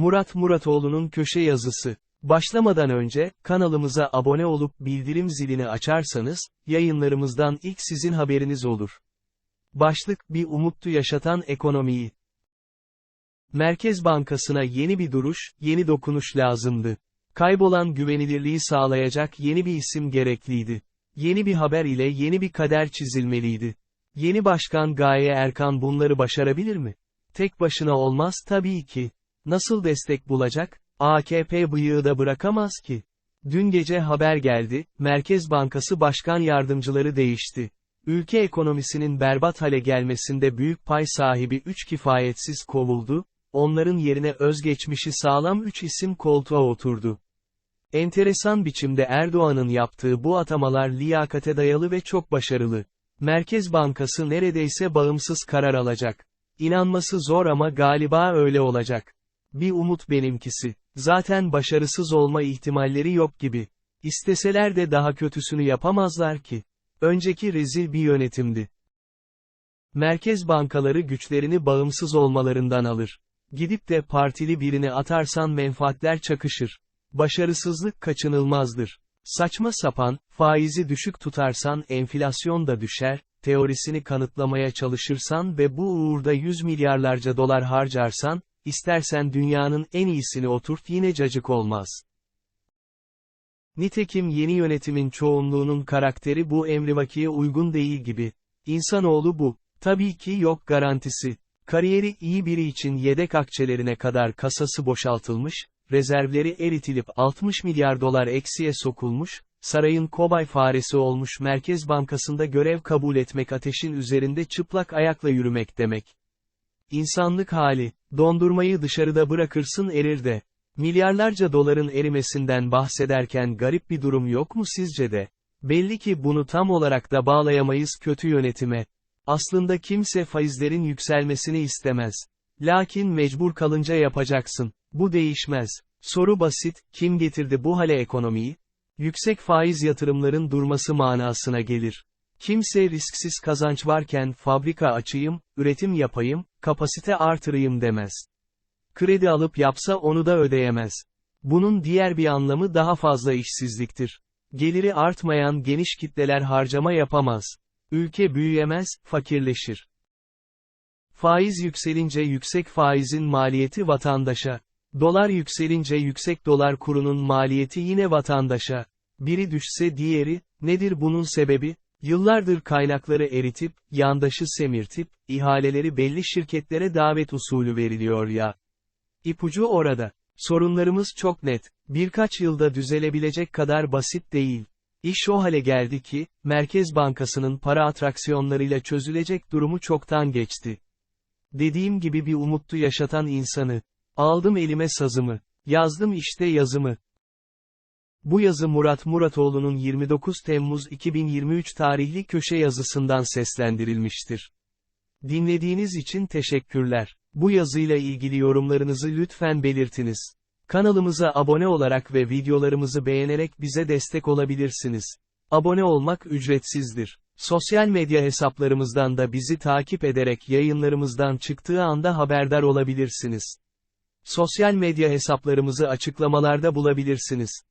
Murat Muratoğlu'nun köşe yazısı. Başlamadan önce, kanalımıza abone olup bildirim zilini açarsanız, yayınlarımızdan ilk sizin haberiniz olur. Başlık, bir umuttu yaşatan ekonomiyi. Merkez Bankası'na yeni bir duruş, yeni dokunuş lazımdı. Kaybolan güvenilirliği sağlayacak yeni bir isim gerekliydi. Yeni bir haber ile yeni bir kader çizilmeliydi. Yeni başkan Gaye Erkan bunları başarabilir mi? Tek başına olmaz tabii ki. Nasıl destek bulacak? AKP bıyığı da bırakamaz ki. Dün gece haber geldi, Merkez Bankası Başkan Yardımcıları değişti. Ülke ekonomisinin berbat hale gelmesinde büyük pay sahibi 3 kifayetsiz kovuldu, onların yerine özgeçmişi sağlam 3 isim koltuğa oturdu. Enteresan biçimde Erdoğan'ın yaptığı bu atamalar liyakate dayalı ve çok başarılı. Merkez Bankası neredeyse bağımsız karar alacak. İnanması zor ama galiba öyle olacak. Bir umut benimkisi. Zaten başarısız olma ihtimalleri yok gibi. İsteseler de daha kötüsünü yapamazlar ki. Önceki rezil bir yönetimdi. Merkez bankaları güçlerini bağımsız olmalarından alır. Gidip de partili birini atarsan menfaatler çakışır. Başarısızlık kaçınılmazdır. Saçma sapan, faizi düşük tutarsan enflasyon da düşer, teorisini kanıtlamaya çalışırsan ve bu uğurda 100 milyarlarca dolar harcarsan, istersen dünyanın en iyisini oturt yine cacık olmaz. Nitekim yeni yönetimin çoğunluğunun karakteri bu emrivakiye uygun değil gibi. İnsanoğlu bu. Tabii ki yok garantisi. Kariyeri iyi biri için yedek akçelerine kadar kasası boşaltılmış, rezervleri eritilip 60 milyar dolar eksiye sokulmuş, sarayın kobay faresi olmuş Merkez Bankası'nda görev kabul etmek ateşin üzerinde çıplak ayakla yürümek demek. İnsanlık hali, dondurmayı dışarıda bırakırsın erir de. Milyarlarca doların erimesinden bahsederken garip bir durum yok mu sizce de? Belli ki bunu tam olarak da bağlayamayız kötü yönetime. Aslında kimse faizlerin yükselmesini istemez. Lakin mecbur kalınca yapacaksın. Bu değişmez. Soru basit, kim getirdi bu hale ekonomiyi? Yüksek faiz yatırımların durması manasına gelir. Kimse risksiz kazanç varken fabrika açayım, üretim yapayım, kapasite artırayım demez. Kredi alıp yapsa onu da ödeyemez. Bunun diğer bir anlamı daha fazla işsizliktir. Geliri artmayan geniş kitleler harcama yapamaz. Ülke büyüyemez, fakirleşir. Faiz yükselince yüksek faizin maliyeti vatandaşa. Dolar yükselince yüksek dolar kurunun maliyeti yine vatandaşa. Biri düşse diğeri, nedir bunun sebebi? Yıllardır kaynakları eritip, yandaşı semirtip, ihaleleri belli şirketlere davet usulü veriliyor ya. İpucu orada. Sorunlarımız çok net, birkaç yılda düzelebilecek kadar basit değil. İş o hale geldi ki, Merkez Bankası'nın para atraksiyonlarıyla çözülecek durumu çoktan geçti. Dediğim gibi bir umuttu yaşatan insanı. Aldım elime sazımı. Yazdım işte yazımı. Bu yazı Murat Muratoğlu'nun 29 Temmuz 2023 tarihli köşe yazısından seslendirilmiştir. Dinlediğiniz için teşekkürler. Bu yazıyla ilgili yorumlarınızı lütfen belirtiniz. Kanalımıza abone olarak ve videolarımızı beğenerek bize destek olabilirsiniz. Abone olmak ücretsizdir. Sosyal medya hesaplarımızdan da bizi takip ederek yayınlarımızdan çıktığı anda haberdar olabilirsiniz. Sosyal medya hesaplarımızı açıklamalarda bulabilirsiniz.